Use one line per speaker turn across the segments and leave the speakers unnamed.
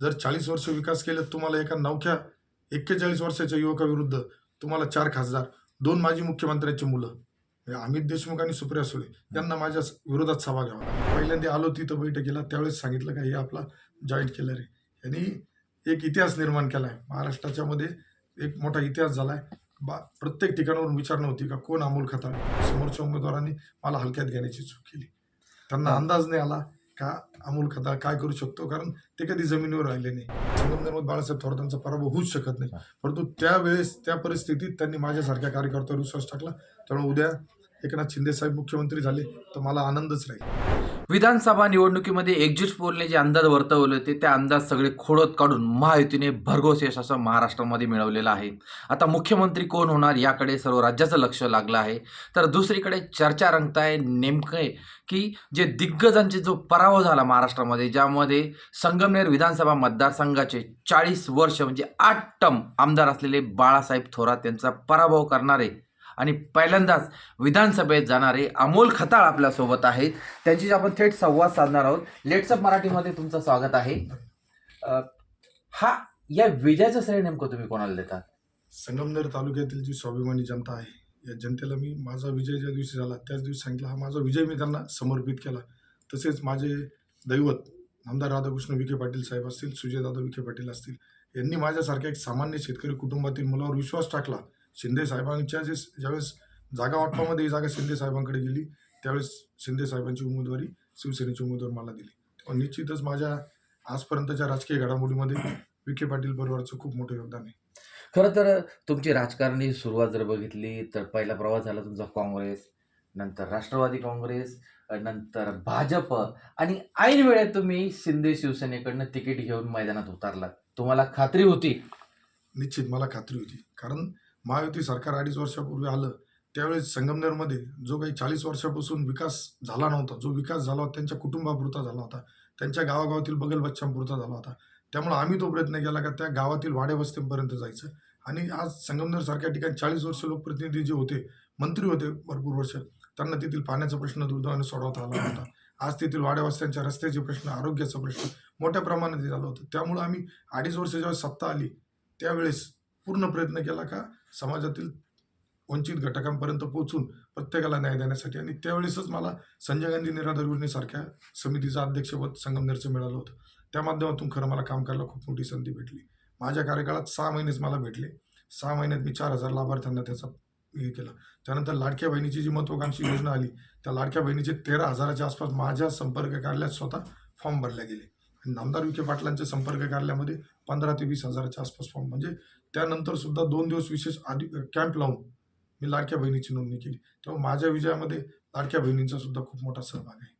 जर चाळीस वर्ष विकास केले तुम्हाला एका नवख्या एक्केचाळीस वर्षाच्या युवकाविरुद्ध तुम्हाला चार खासदार दोन माजी मुख्यमंत्र्यांची मुलं अमित देशमुख आणि सुप्रिया सुळे यांना माझ्या विरोधात सभा घ्यावा पहिल्यांदा आलो तिथं बैठकीला त्यावेळेस सांगितलं का हे आपला जॉईंट केलर आहे. यांनी एक इतिहास निर्माण केला आहे महाराष्ट्राच्या मध्ये एक मोठा इतिहास झाला आहे बा प्रत्येक ठिकाणावरून विचारणं होती का कोण अमोल खताळ समोरच्या उमेदवारांनी मला हलक्यात घेण्याची चूक केली. त्यांना अंदाज नाही आला. का अमोल खताळ काय करू शकतो? कारण ते कधी जमिनीवर राहिले नाही. संगमनेरमध्ये बाळासाहेब थोरातांचा पराभव होऊच शकत नाही. परंतु त्यावेळेस त्या परिस्थितीत त्यांनी माझ्यासारख्या कार्यकर्त्यावर विश्वास टाकला. त्यामुळे उद्या एकनाथ शिंदे साहेब मुख्यमंत्री झाले तर मला आनंदच राहील.
विधानसभा निवडणुकीमध्ये एक्झिट पोलने जे अंदाज वर्तवले होते ते अंदाज सगळे खोडत काढून महायुतीने भरघोस यश असं महाराष्ट्रामध्ये मिळवलेलं आहे. आता मुख्यमंत्री कोण होणार याकडे सर्व राज्याचं लक्ष लागलं आहे. तर दुसरीकडे चर्चा रंगत आहे नेमके की जे दिग्गजांचे जो पराभव झाला महाराष्ट्रामध्ये ज्यामध्ये संगमनेर विधानसभा मतदारसंघाचे चाळीस वर्ष म्हणजे आठ टम आमदार असलेले बाळासाहेब थोरात यांचा पराभव करणारे आणि पहिल्यांदाच विधानसभेत जाणारे अमोल खताळ आपल्यासोबत आहेत. त्यांची आपण थेट संवाद साधणार आहोत. लेट्सअप मराठीमध्ये तुमचं स्वागत आहे. अ, हा या विजयाचं श्रेय नेमकं तुम्ही कोणाला देता?
संगमनेर तालुक्यातील जी स्वाभिमानी जनता आहे या जनतेला मी माझा विजय ज्या दिवशी झाला त्याच दिवशी सांगितला हा माझा विजय मी त्यांना समर्पित केला. तसेच माझे दैवत आमदार राधाकृष्ण विखे पाटील साहेब असतील सुजयदादा विखे पाटील असतील यांनी माझ्यासारख्या एक सामान्य शेतकरी कुटुंबातील मुलावर विश्वास टाकला. शिंदे साहेबांच्या जे ज्यावेळेस जागा वाटपामध्ये ही जागा शिंदे साहेबांकडे गेली त्यावेळेस शिंदे साहेबांची उमेदवारी शिवसेनेची उमेदवार मला दिली. तेव्हा निश्चितच माझ्या आजपर्यंतच्या राजकीय घडामोडीमध्ये विखे पाटील परिवाराचं खूप मोठं योगदान आहे.
खरं तर तुमची राजकारणी सुरुवात जर बघितली तर पहिला प्रवास झाला तुमचा काँग्रेस नंतर राष्ट्रवादी काँग्रेस नंतर भाजप आणि ऐन वेळेत तुम्ही शिंदे शिवसेनेकडनं तिकीट घेऊन मैदानात उतरलात. तुम्हाला खात्री होती?
निश्चित मला खात्री होती. कारण महायुती सरकार अडीच वर्षापूर्वी आलं त्यावेळेस संगमनेरमध्ये जो काही चाळीस वर्षापासून विकास झाला नव्हता जो विकास झाला होता त्यांच्या कुटुंबापुरता झाला होता त्यांच्या गावागावातील बगल बच्चांपुरता झाला होता. त्यामुळे आम्ही तो प्रयत्न केला का त्या गावातील वाडेवस्तीपर्यंत जायचं. आणि आज संगमनेरसारख्या ठिकाणी चाळीस वर्ष लोकप्रतिनिधी जे होते मंत्री होते भरपूर वर्ष त्यांना तेथील पाण्याचा प्रश्न दुर्दैवाने सोडवता आला होता. आज तेथील वाड्यावस्त्यांच्या रस्त्याचे प्रश्न आरोग्याचा प्रश्न मोठ्या प्रमाणात झाला होता. त्यामुळं आम्ही अडीच वर्ष जेव्हा सत्ता आली त्यावेळेस पूर्ण प्रयत्न केला का समाजातील वंचित घटकांपर्यंत पोहोचून प्रत्येकाला न्याय देण्यासाठी. आणि त्यावेळेसच मला संजय गांधी निराधार योजनेसारख्या समितीचं अध्यक्षपद संगमनेरचं मिळालं होतं. त्या माध्यमातून खरं मला काम करायला खूप मोठी संधी भेटली. माझ्या कार्यकाळात सहा महिनेच मला भेटले. सहा महिन्यात मी चार हजार लाभार्थ्यांना त्याचा हे केला. त्यानंतर लाडक्या बहिणीची जी महत्त्वाकांक्षी योजना आली त्या लाडक्या बहिणीचे तेरा हजाराच्या आसपास माझ्या संपर्क कार्यालयात स्वतः फॉर्म भरले गेले. आणि नामदार विखे पाटलांच्या संपर्क कार्यालयामध्ये पंधरा ते वीस हजाराच्या आसपास फॉर्म. म्हणजे त्यानंतर सुद्धा दोन दिवस विशेष आधी कॅम्प लावून मी लाडक्या बहिणीची नोंदणी केली. तेव्हा माझ्या विजयामध्ये लाडक्या बहिणींचा सुद्धा खूप मोठा सहभाग आहे.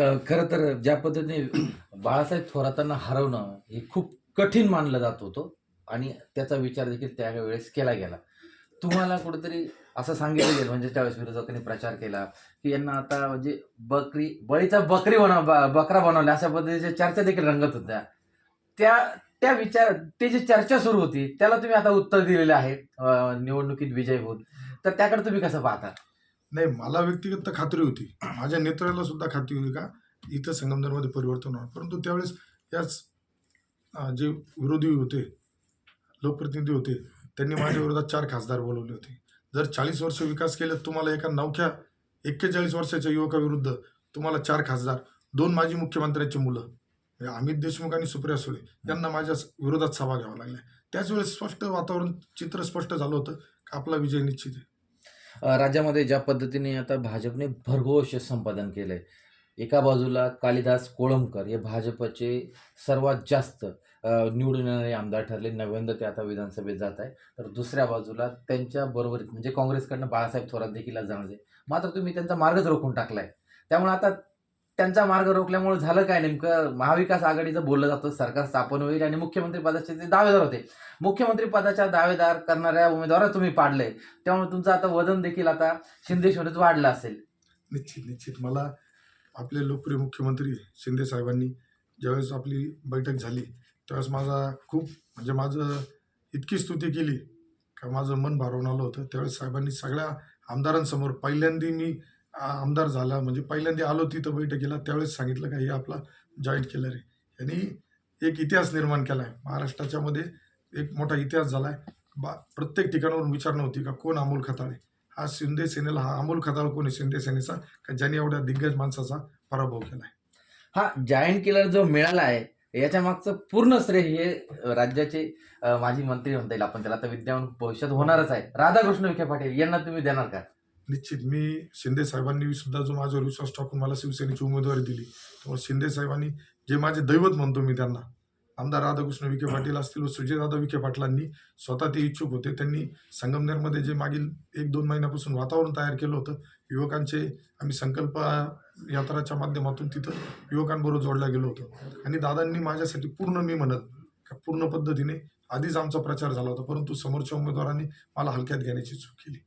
अ, खरं तर ज्या पद्धतीने बाळासाहेब थोरातांना हरवणं हे खूप कठीण मानलं जात होतं आणि त्याचा विचार देखील त्यावेळेस केला गेला. तुम्हाला कुठेतरी असं सांगितलं गेलं म्हणजे त्यावेळेस विरोधकांनी प्रचार केला की यांना आता म्हणजे बकरी बळीचा बकरी बनव बकरा बनवला अशा पद्धतीच्या चर्चा देखील रंगत होत्या. त्या त्या विचार ते जी चर्चा सुरू होती त्याला तुम्ही आता उत्तर दिलेलं आहे निवडणुकीत विजय होत. तर त्याकडे तुम्ही कसं पाहता?
नाही मला व्यक्तिगत तर खात्री होती. माझ्या नेत्याला सुद्धा खात्री होती का? इथं संगमनेरमध्ये परिवर्तन होणार. परंतु त्यावेळेस याच जे विरोधी होते लोकप्रतिनिधी होते त्यांनी माझ्या विरोधात चार खासदार बोलवले होते. जर चाळीस वर्ष विकास केले तर तुम्हाला एका नवख्या एक्केचाळीस वर्षाच्या युवकाविरुद्ध तुम्हाला चार खासदार दोन माजी मुख्यमंत्र्यांची मुलं म्हणजे अमित देशमुख आणि सुप्रिया सुळे यांना माझ्या विरोधात सभा घ्यावा लागल्या त्याच वेळेस स्पष्ट वातावरण चित्र स्पष्ट झालं होतं का आपला विजय निश्चित आहे.
राज्यामध्ये ज्या पद्धतीने आता भाजपने भरघोष संपादन केलंय एका बाजूला कालिदास कोळंबकर हे भाजपचे सर्वात जास्त निवडून येणारे आमदार ठरले नव्यांदा ते आता विधानसभेत जात आहे. तर दुसऱ्या बाजूला त्यांच्या बरोबरीत म्हणजे काँग्रेसकडनं बाळासाहेब थोरात देखील जाणार आहे मात्र तुम्ही त्यांचा मार्गच रोखून टाकलाय. त्यामुळे आता त्यांचा मार्ग रोखल्यामुळे झालं काय नेमकं? महाविकास आघाडीचं बोललं जातं सरकार स्थापन होईल आणि मुख्यमंत्री पदाचे ते दावेदार होते. मुख्यमंत्री पदाच्या दावेदार करणाऱ्या उमेदवारच तुम्ही पाडले त्यामुळे तुमचं आता वजन देखील आता शिंदे वाढलं असेल.
निश्चित निश्चित. मला आपले लोकप्रिय मुख्यमंत्री शिंदे साहेबांनी ज्यावेळेस आपली बैठक झाली त्यावेळेस माझा खूप म्हणजे माझं इतकी स्तुती केली का माझं मन भारावून आलं होतं. त्यावेळेस साहेबांनी सगळ्या आमदारांसमोर पहिल्यांदा मी आमदार झाला म्हणजे पहिल्यांदा आलो तिथं बैठकीला त्यावेळेस सांगितलं का हे आपला जॉईंट केलर आहे. यांनी एक इतिहास निर्माण केला आहे महाराष्ट्राच्या मध्ये एक मोठा इतिहास झाला आहे बा प्रत्येक ठिकाणावरून विचारणं होती का कोण अमोल खताळे? हा शिंदे सेनेला हा अमोल खताळ कोण आहे शिंदे सेनेचा? का ज्याने एवढ्या दिग्गज माणसाचा पराभव केला आहे
हा जायंट किलर जो मिळाला आहे याच्या मागचं पूर्ण श्रेय हे राज्याचे माजी मंत्री म्हणता येईल आपण त्याला. आता विद्यमान भविष्यात होणारच आहे. राधाकृष्ण विखे पाटील यांना तुम्ही देणार का?
निश्चित मी शिंदे साहेबांनी सुद्धा जो माझ्यावर विश्वास टाकून मला शिवसेनेची उमेदवारी दिली त्यामुळे शिंदे साहेबांनी जे माझे दैवत म्हणतो मी त्यांना आमदार राधाकृष्ण विखे पाटील असतील व सुजयदादा विखे पाटलांनी स्वतः ते इच्छुक होते. त्यांनी संगमनेरमध्ये जे मागील एक दोन महिन्यापासून वातावरण तयार केलं होतं युवकांचे आम्ही संकल्प यात्राच्या माध्यमातून तिथं युवकांबरोबर जोडला गेलो होतो. आणि दादांनी माझ्यासाठी पूर्ण मी म्हणत का पूर्ण पद्धतीने आधीच आमचा प्रचार झाला होता परंतु समोरच्या उमेदवारांनी मला हलक्यात घेण्याची चूक केली.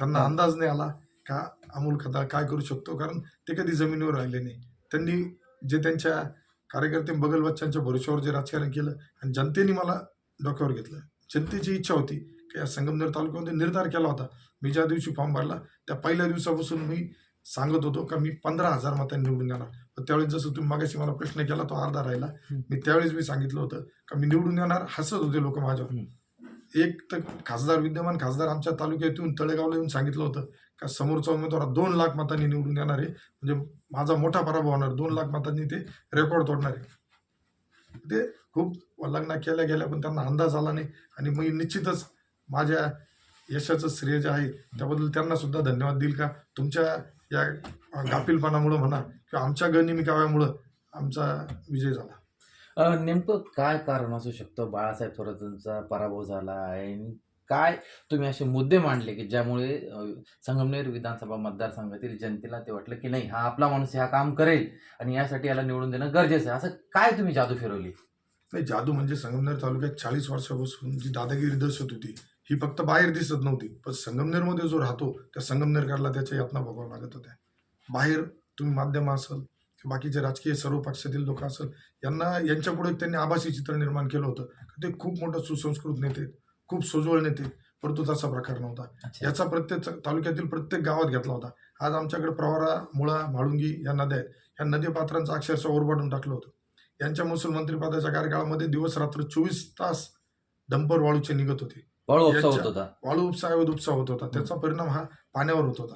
त्यांना. अंदाज नाही आला का अमोल खताळ काय करू शकतो? कारण ते कधी जमिनीवर राहिले नाही. त्यांनी जे त्यांच्या कार्यकर्ते बगल बच्चांच्या भरोश्यावर जे राजकारण केलं आणि जनतेने मला डोक्यावर घेतलं. जनतेची इच्छा होती की या संगमनेर तालुक्यामध्ये निर्धार केला होता. मी ज्या दिवशी फॉर्म भरला त्या पहिल्या दिवसापासून मी सांगत होतो का मी पंधरा हजार मतांनी निवडून येणार. पण त्यावेळेस जसं तुम्ही मागाशी मला प्रश्न केला तो अर्धा राहिला. मी त्यावेळेस मी सांगितलं होतं का मी निवडून येणार हसत होते लोक माझ्यावर. एक तर खासदार विद्यमान खासदार आमच्या तालुक्यातून येऊन तळेगावला येऊन सांगितलं होतं का समोरचा उमेदवार दोन लाख मतांनी निवडून येणार आहे. म्हणजे माझा मोठा पराभव होणार. दोन लाख मतांनी ते रेकॉर्ड तोडणार आहे. ते खूप लग्न केल्या गेल्या पण त्यांना अंदाज आला नाही. आणि मी निश्चितच माझ्या यशाचं श्रेय जे आहे त्याबद्दल त्यांना सुद्धा धन्यवाद देईल का? तुमच्या या गाफीलपणामुळं म्हणा किंवा आमच्या गनिमिकाव्यामुळं आमचा विजय झाला.
अ, नेमकं काय कारण असू शकतं? बाळासाहेब थोरातांचा पराभव झाला आहे आणि काय तुम्ही असे मुद्दे मांडले की ज्यामुळे अ, संगमनेर विधानसभा मतदारसंघातील जनतेला ते वाटलं की नाही हा आपला माणूस हा काम करेल आणि यासाठी याला निवडून देणं गरजेचं आहे? असं काय तुम्ही जादू फिरवली?
नाही जादू म्हणजे संगमनेर तालुक्यात चाळीस वर्षापासून जी दादागिरी दिसत होती ही फक्त बाहेर दिसत नव्हती. पण संगमनेरमध्ये जो राहतो त्या संगमनेरकरला त्याच्या यातना भोगाव्या लागत होत्या. बाहेर तुम्ही माध्यम असाल बाकीचे राजकीय सर्व पक्षातील लोक असेल यांना यांच्यापुढे त्यांनी आभासी चित्र निर्माण केलं होतं. ते खूप मोठं सुसंस्कृत नेते खूप सोजवळ नेते परंतु तसा प्रकार नव्हता. याचा प्रत्येक तालुक्यातील प्रत्येक गावात घेतला होता. आज आमच्याकडे प्रवारा मुळा म्हाळुंगी या नद्या आहेत. या नदी पात्रांचं अक्षरशः ओरबाडून टाकलं होतं. यांच्या महसूल मंत्रिपदाच्या कार्यकाळामध्ये दिवस रात्र चोवीस तास डंपर वाळूचे निघत होते. याच्या- वाळू उपसा ऐवज उपसा होत होता. त्याचा परिणाम हा पाण्यावर होत होता.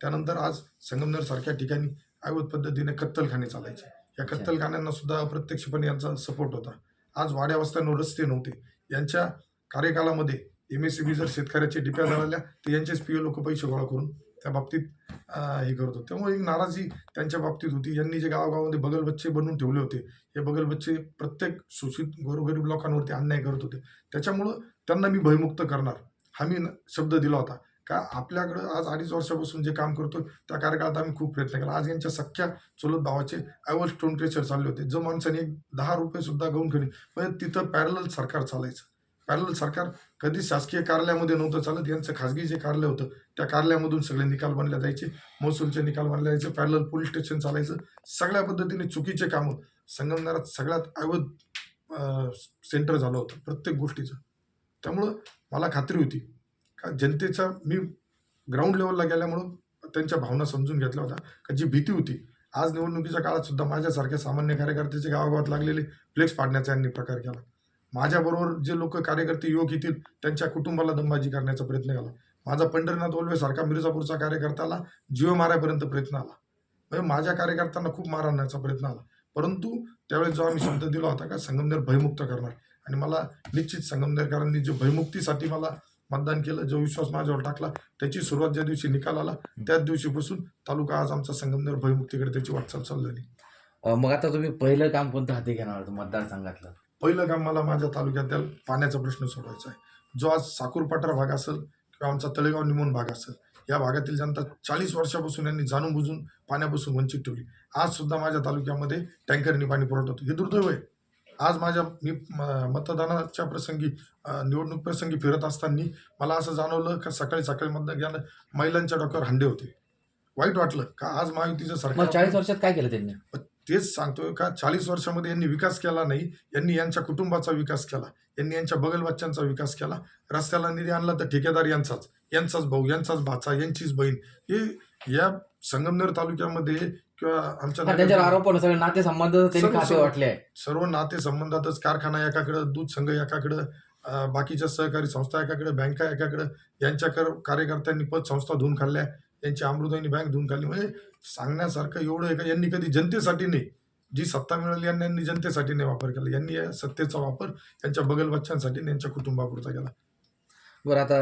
त्यानंतर आज संगमनेर सारख्या ठिकाणी ऐवज पद्धतीने कत्तलखाने चालायचे. या कत्तलखान्यांना सुद्धा अप्रत्यक्षपणे यांचा सपोर्ट होता. आज वाड्या वस्त्यांवर रस्ते नव्हते. यांच्या कार्यकालामध्ये एम एस सी बी जर शेतकऱ्याच्या डिप्या जळाल्या तर यांचेच पी लोक पैसे गोळा करून त्या बाबतीत हे करत होते. त्यामुळे एक नाराजी त्यांच्या बाबतीत होती. यांनी जे गावागावामध्ये बगल बच्चे बनवून ठेवले होते हे बगल बच्चे प्रत्येक शोषित गोरगरीब लोकांवरती अन्याय करत होते. त्याच्यामुळं त्यांना मी भयमुक्त करणार हा मी शब्द दिला होता. का आपल्याकडं आज अडीच वर्षापासून जे काम करतो त्या कार्यकाळात आम्ही खूप प्रयत्न केला. आज यांच्या सख्या चुलत भावाचे ऐवज स्टोन ट्रेचर चालले होते. जो माणसाने दहा रुपये सुद्धा गहून खरी म्हणजे तिथं पॅरल सरकार चालायचं. पॅरल सरकार कधी शासकीय कार्यालयामध्ये नव्हतं चालत. यांचं खाजगी जे कार्यालय होतं त्या कार्यालयामधून सगळे निकाल बनले जायचे. महसूलचे निकाल बनले जायचे. पॅरल पोलीस स्टेशन चालायचं. सगळ्या पद्धतीने चुकीचे कामं. संगमनारात सगळ्यात अवध सेंटर झालं होतं. प्रत्येक गोष्टीचं. त्यामुळं मला खात्री होती. जनतेचा मी ग्राउंड लेवलला गेल्यामुळं त्यांच्या भावना समजून घेतल्या होत्या. का जी भीती होती आज निवडणुकीच्या काळात सुद्धा माझ्यासारख्या सामान्य कार्यकर्त्याचे गावागावात लागलेले फ्लेक्स पाडण्याचा यांनी प्रकार केला. माझ्याबरोबर जे लोक कार्यकर्ते युवक येतील त्यांच्या कुटुंबाला दमबाजी करण्याचा प्रयत्न केला. माझा पंढरीनाथ ओलवे सारखा मिर्झापूरचा कार्यकर्त्याला जीव मारायपर्यंत प्रयत्न आला. म्हणजे माझ्या कार्यकर्त्यांना खूप मार आणण्याचा प्रयत्न आला. परंतु त्यावेळेस जो आम्ही शब्द दिला होता का संगमनेर भयमुक्त करणार. आणि मला निश्चित संगमनेरकरांनी जे भयमुक्तीसाठी मला मतदान केलं जो विश्वास माझ्यावर टाकला त्याची सुरुवात ज्या दिवशी निकाल आला त्याच दिवशीपासून तालुका आज आमचा संगमनेर भयमुक्तीकडे त्याची वाटचाल चाललेली
अ, मग आता तुम्ही पहिलं काम कोणतं हाती घेणार मतदारसंघातलं?
पहिलं काम मला माझ्या तालुक्यातील पाण्याचा प्रश्न सोडवायचा आहे. जो आज साकूरपाटरा भाग असेल किंवा आमचा तळेगाव निमोन भाग असेल या भागातील जनता चाळीस वर्षापासून यांनी जाणून बुजून पाण्यापासून वंचित ठेवली. आज सुद्धा माझ्या तालुक्यामध्ये टँकरनी पाणी पुरवठा होतो. हे दुर्दैव आहे. आज माझ्या मी मतदानाच्या प्रसंगी निवडणूक प्रसंगी फिरत असताना मला असं जाणवलं का सकाळी सकाळी मतदान गेलं महिलांच्या डोक्यावर हंडे होते. वाईट वाटलं का आज महायुतीचं सरकार
चाळीस वर्षात काय केलं त्यांनी?
तेच सांगतोय का चाळीस वर्षामध्ये यांनी विकास केला नाही यांनी यांच्या कुटुंबाचा विकास केला यांनी यांच्या बगल बच्चांचा विकास केला रस्त्याला निधी आणला तर ठेकेदार यांचाच यांचाच भाऊ यांचाच भाचा यांचीच बहीण हे या संगमनेर तालुक्यामध्ये किंवा आमच्या
त्यांच्यावर आरोप होणं सगळे नातेसंबंध त्यांनी
सर्व-
खाते
सर्व.
वाटले. आहे
सर्व नाते संबंधातच कारखाना एकाकडं दूध संघ एकाकडं अं, बाकीच्या सहकारी संस्था एकाकडे बँका एकाकडं यांच्या कर कार्यकर्त्यांनी पतसंस्था धुवून खाल्ल्या यांची अमृताईनी बँक धुवून खाल्ली. म्हणजे सांगण्यासारखं एवढं आहे का? यांनी कधी जनतेसाठी नाही. जी सत्ता मिळाली यांनी यांनी जनतेसाठी नाही वापर केला. यांनी या सत्तेचा वापर यांच्या बगल बच्चांसाठी आणि यांच्या कुटुंबापुरता केला.
बरं आता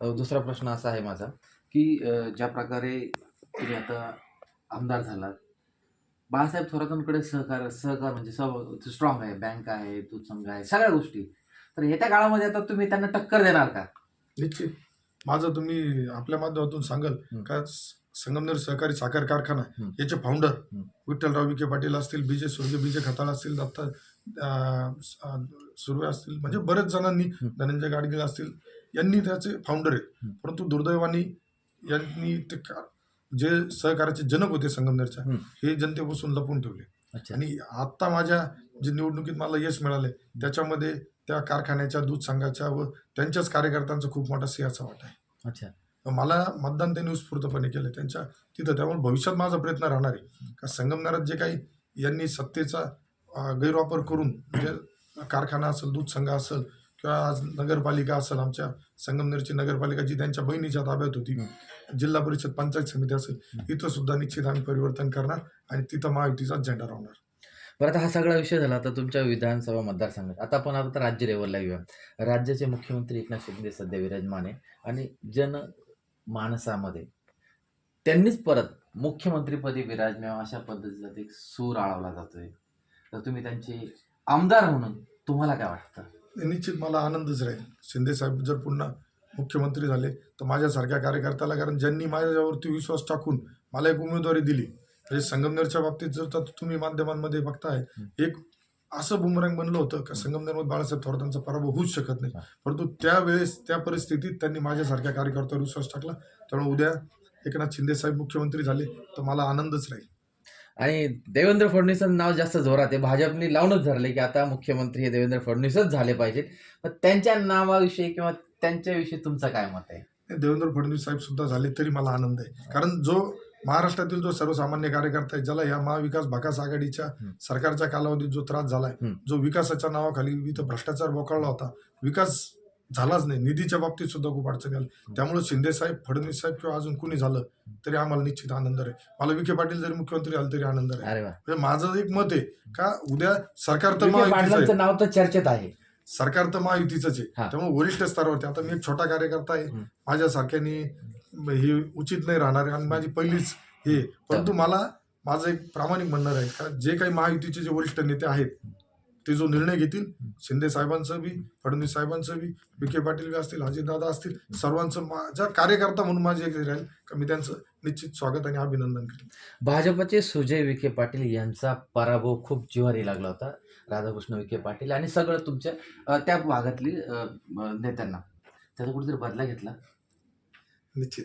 अ, दुसरा प्रश्न असा आहे माझा
की अ, ज्या प्रकारे तुम्ही आता आमदार झालात बाळासाहेब थोरातांकडे सहकार सहकार म्हणजे सव स्ट्रॉंग आहे बँक आहे दूध संघ आहे सगळ्या गोष्टी तर येत्या काळामध्ये आता तुम्ही त्यांना टक्कर देणार का
निश्चित माझं तुम्ही आपल्या माध्यमातून सांगाल. का संगमनेर सहकारी साखर कारखाना. याचे फाउंडर. विठ्ठलराव विखे पाटील असतील बीजे सुर्गे बीजे खताळ असतील दत्ता सुर्वे असतील म्हणजे बरेच जणांनी. धनंजय गाडगीळ असतील यांनी त्याचे फाउंडर आहेत. परंतु दुर्दैवाने यांनी ते जे सहकार्याचे जनक होते संगमनेरच्या
हं.
जनतेपासून लपून ठेवले. आणि आता माझ्या जे निवडणुकीत मला यश मिळाले त्याच्यामध्ये त्या कारखान्याच्या दूध संघाच्या व त्यांच्याच कार्यकर्त्यांचा खूप मोठा सिंहाचा वाटा आहे.
अच्छा.
मला मतदान त्यांनी उत्स्फूर्तपणे केलं त्यांच्या तिथं त्यामुळे भविष्यात माझा प्रयत्न राहणार आहे. का संगमनेरात जे काही यांनी सत्तेचा गैरवापर करून म्हणजे कारखाना असेल दूध संघ असेल किंवा आज नगरपालिका असेल आमच्या संगमनेरची नगरपालिका जी त्यांच्या बहिणीच्या ताब्यात होती जिल्हा परिषद पंचायत समिती असेल इथं सुद्धा निश्चित आम्ही परिवर्तन करणार आणि तिथं महायुतीचाच झेंडा राहणार.
बरं आता हा सगळा विषय झाला आता तुमच्या विधानसभा मतदारसंघात. आता आपण आता राज्य लेवलला येऊया. राज्याचे मुख्यमंत्री एकनाथ शिंदे सध्या विराजमान आहे आणि जन मानसामध्ये त्यांनीच परत मुख्यमंत्रीपदी विराजमान अशा पद्धतीचा एक सूर आळवला जातोय. तर तुम्ही त्यांचे आमदार म्हणून तुम्हाला काय वाटतं?
निश्चित मला आनंदच राहील. शिंदेसाहेब जर पुन्हा मुख्यमंत्री झाले तर माझ्यासारख्या कार्यकर्त्याला कारण ज्यांनी माझ्यावरती विश्वास टाकून मला एक उमेदवारी दिली म्हणजे संगमनेरच्या बाबतीत जर तर तुम्ही माध्यमांमध्ये बघताय एक असं बुमरंग बनलं होतं का संगमनेरमध्ये बाळासाहेब थोरातांचा पराभव होऊच शकत नाही. परंतु त्यावेळेस त्या परिस्थितीत त्यांनी माझ्यासारख्या कार्यकर्त्यावर विश्वास टाकला. त्यामुळे उद्या एकनाथ शिंदेसाहेब मुख्यमंत्री झाले तर मला आनंदच राहील.
आणि देवेंद्र फडणवीसांचं नाव जास्त जोरात आहे भाजपने लावूनच धरले की आता मुख्यमंत्री हे देवेंद्र फडणवीसच झाले पाहिजेत पण त्यांच्या नावाविषयी किंवा त्यांच्याविषयी तुमचं काय मत आहे
देवेंद्र फडणवीस साहेब सुद्धा झाले तरी मला आनंद आहे कारण जो महाराष्ट्रातील जो सर्वसामान्य कार्यकर्ता आहे ज्याला या महाविकास भाकास आघाडीच्या. सरकारच्या कालावधीत जो त्रास झालाय. जो विकासाच्या नावाखाली इथं भ्रष्टाचार बोकाळला होता विकास झालाच नाही. निधीच्या बाबतीत सुद्धा खूप अडचणी आल्या. त्यामुळे शिंदे साहेब फडणवीस साहेब किंवा अजून कुणी झालं तरी आम्हाला निश्चित आनंद आहे. मला विखे पाटील जरी मुख्यमंत्री झाले तरी आनंद आहे.
अरे वा.
म्हणजे माझं एक मत आहे का उद्या सरकार तर
विखे
महायुतीचं आहे.
पाटलांचं नाव तर चर्चेत आहे.
सरकार तर महायुतीच आहे. त्यामुळे वरिष्ठ स्तरावरती आता मी एक छोटा कार्यकर्ता आहे. माझ्यासारख्यानी हे उचित नाही राहणार आहे आणि माझी पहिलीच हे. परंतु मला माझं एक प्रामाणिक म्हणणं आहे का जे काही महायुतीचे जे वरिष्ठ नेते आहेत ते जो निर्णय घेतील शिंदे साहेबांचं बी फडणवीस साहेबांचं बी विखे पाटील बी असतील अजितदादा असतील सर्वांचं माझ्या कार्यकर्ता म्हणून माझे एक राहील का मी त्यांचं निश्चित स्वागत आणि अभिनंदन करेन.
भाजपचे सुजय विखे पाटील यांचा पराभव खूप जिव्हारी लागला होता राधाकृष्ण विखे पाटील आणि सगळं तुमच्या त्या भागातली नेत्यांना. त्याचा कुठेतरी बदला घेतला?
निश्चित.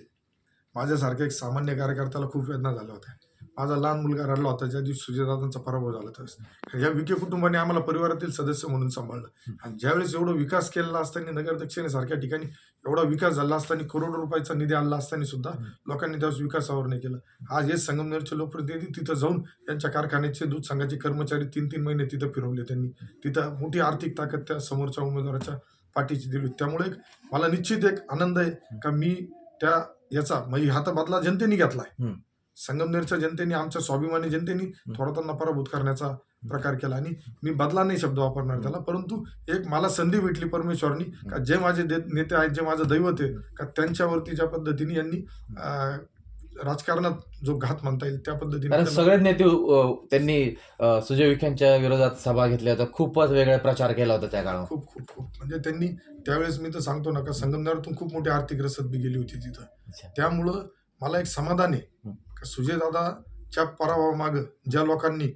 माझ्यासारख्या एक सामान्य कार्यकर्त्याला खूप वेदना झाल्या होत्या. माझा लहान मुलगा रडला होता ज्या दिवशी सुजयदादांचा पराभव झाला त्यावेळेस. या विखे कुटुंबाने आम्हाला परिवारातील सदस्य म्हणून सांभाळलं. आणि ज्यावेळेस एवढं विकास केलेला असताना नगर दक्षिणेसारख्या ठिकाणी एवढा विकास झाला असताना करोडो रुपयाचा निधी आणला असताना सुद्धा लोकांनी त्यावेळेस विकासावर नाही केलं. आज हे संगमनेरचे लोकप्रतिनिधी तिथं जाऊन त्यांच्या कारखान्याचे दूध संघाचे कर्मचारी तीन तीन महिने तिथं फिरवले त्यांनी. तिथं मोठी आर्थिक ताकद त्या समोरच्या उमेदवाराच्या पाठीची दिली. त्यामुळे एक मला निश्चित एक आनंद आहे का मी त्या याचा म्हणजे हा तर बदला जनतेने घेतलाय.
हम्म.
संगमनेरच्या जनतेने आमच्या स्वाभिमानी जनतेने थोडातांना पराभूत करण्याचा प्रकार केला आणि मी बदला नाही शब्द वापरणार त्याला. परंतु एक मला संधी भेटली परमेश्वरनी का जे माझे नेते आहेत जे माझं दैवत आहे का त्यांच्यावरती ज्या पद्धतीने यांनी राजकारणात जो घात म्हणता येईल त्या पद्धतीने त्यांना-
सगळेच नेते त्यांनी सुजय विखेंच्या विरोधात सभा घेतल्या होत्या. खूपच वेगळा प्रचार केला होता त्या काळात
खूप खूप खूप. म्हणजे त्यांनी त्यावेळेस मी तर सांगतो ना का संगमनेरातून खूप मोठी आर्थिक रसद बी गेली होती तिथं. त्यामुळं मला एक समाधान आहे. सुजयदादाच्या पराभवामागं ज्या लोकांनी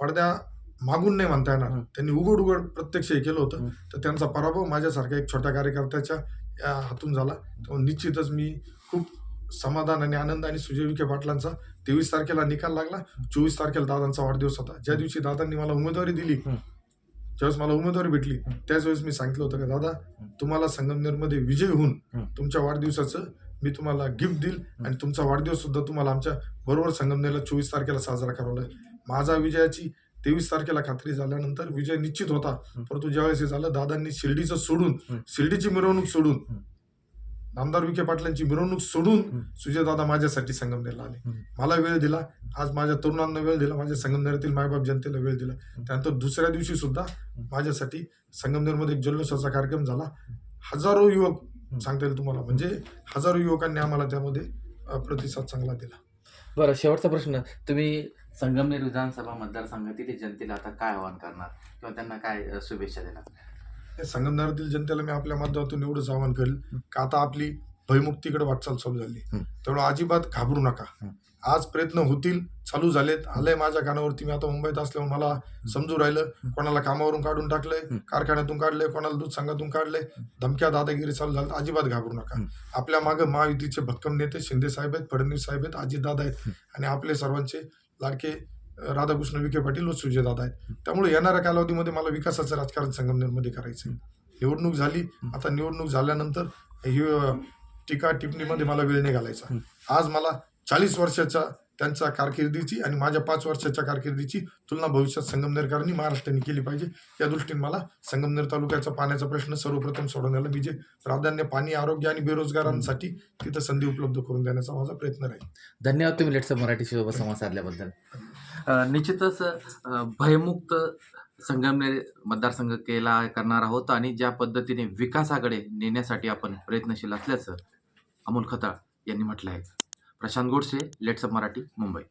पडद्या मागून नाही म्हणता येणार. त्यांनी उघड उघड प्रत्यक्ष हे केलं होतं. तर त्यांचा पराभव माझ्यासारख्या एक छोट्या कार्यकर्त्याच्या या हातून झाला. त्यामुळे निश्चितच मी खूप समाधान आणि आनंद आणि सुजय विखे पाटलांचा तेवीस तारखेला निकाल लागला. चोवीस तारखेला दादांचा वाढदिवस होता. ज्या दिवशी दादांनी मला उमेदवारी दिली. ज्यावेळेस मला उमेदवारी भेटली त्याच वेळेस मी सांगितलं होतं का दादा तुम्हाला संगमनेरमध्ये विजय होऊन. तुमच्या वाढदिवसाचं मी तुम्हाला गिफ्ट देईल आणि तुमचा वाढदिवस सुद्धा तुम्हाला आमच्या बरोबर संगमनेरला चोवीस तारखेला साजरा करावा लागेल माझा विजयाची तेवीस तारखेला खात्री झाल्यानंतर विजय निश्चित होता. परंतु ज्यावेळेस हे झालं दादांनी शिर्डीचं सोडून. शिर्डीची मिरवणूक सोडून. नामदार विखे पाटलांची मिरवणूक सोडून. सुजयदादा माझ्यासाठी संगमनेरला आले. मला वेळ दिला आज माझ्या तरुणांना वेळ दिला माझ्या संगमनेरातील मायबाप जनतेला वेळ दिला त्यानंतर दुसऱ्या दिवशी सुद्धा माझ्यासाठी संगमनेरमध्ये एक जल्लोषाचा कार्यक्रम झाला हजारो युवक. सांगता येईल तुम्हाला. म्हणजे हजारो युवकांनी आम्हाला त्यामध्ये प्रतिसाद चांगला दिला.
बरं शेवटचा प्रश्न. तुम्ही संगमनेर विधानसभा मतदारसंघातील जनतेला आता काय आवाहन करणार? किंवा त्यांना काय शुभेच्छा देणार?
या संगमनेरातील जनतेला मी आपल्या माध्यमातून एवढंच आवाहन करेल का आता आपली भयमुक्तीकडे वाटचाल चालू झाली. त्यामुळे अजिबात घाबरू नका. आज प्रयत्न होतील चालू झालेत. आलंय माझ्या कानावरती. मी आता मुंबईत असल्यामुळे मला समजू राहिलं. कोणाला कामावरून काढून टाकलंय. कारखान्यातून काढलंय कोणाला दूध संघातून काढलंय. धमक्या दादागिरी चालू झाल्या अजिबात घाबरू नका. आपल्या मागे महायुतीचे भक्कम नेते शिंदे साहेब आहेत फडणवीस साहेब आहेत अजितदादा आहेत आणि आपले सर्वांचे लाडके राधाकृष्ण विखे पाटील व सुजयदादा आहेत. त्यामुळे येणाऱ्या कालावधीमध्ये मला विकासाचं राजकारण संगमनेरमध्ये करायचं. निवडणूक झाली. आता निवडणूक झाल्यानंतर ही टीका टिप्पणीमध्ये मला वेळ नाही घालायचा. आज मला चाळीस वर्षाच्या त्यांच्या कारकिर्दीची आणि माझ्या पाच वर्षाच्या कारकिर्दीची तुलना भविष्यात संगमनेरकरांनी महाराष्ट्राने केली पाहिजे. या दृष्टीने मला संगमनेर तालुक्याचा पाण्याचा प्रश्न सर्वप्रथम सोडवण्याला मी जे प्राधान्य पाणी आरोग्य आणि बेरोजगारांसाठी तिथं संधी उपलब्ध करून देण्याचा माझा प्रयत्न राहील.
धन्यवाद तुम्ही लेटचं मराठी सोबत संवाद साधल्याबद्दल.
निश्चितच भयमुक्त संगमनेर मतदारसंघ केला करणार आहोत आणि ज्या पद्धतीने विकासाकडे नेण्यासाठी आपण प्रयत्नशील असल्याचं अमोल खताळ यांनी म्हटलं आहे. प्रशांत गोडसे लेट्सअप मराठी मुंबई.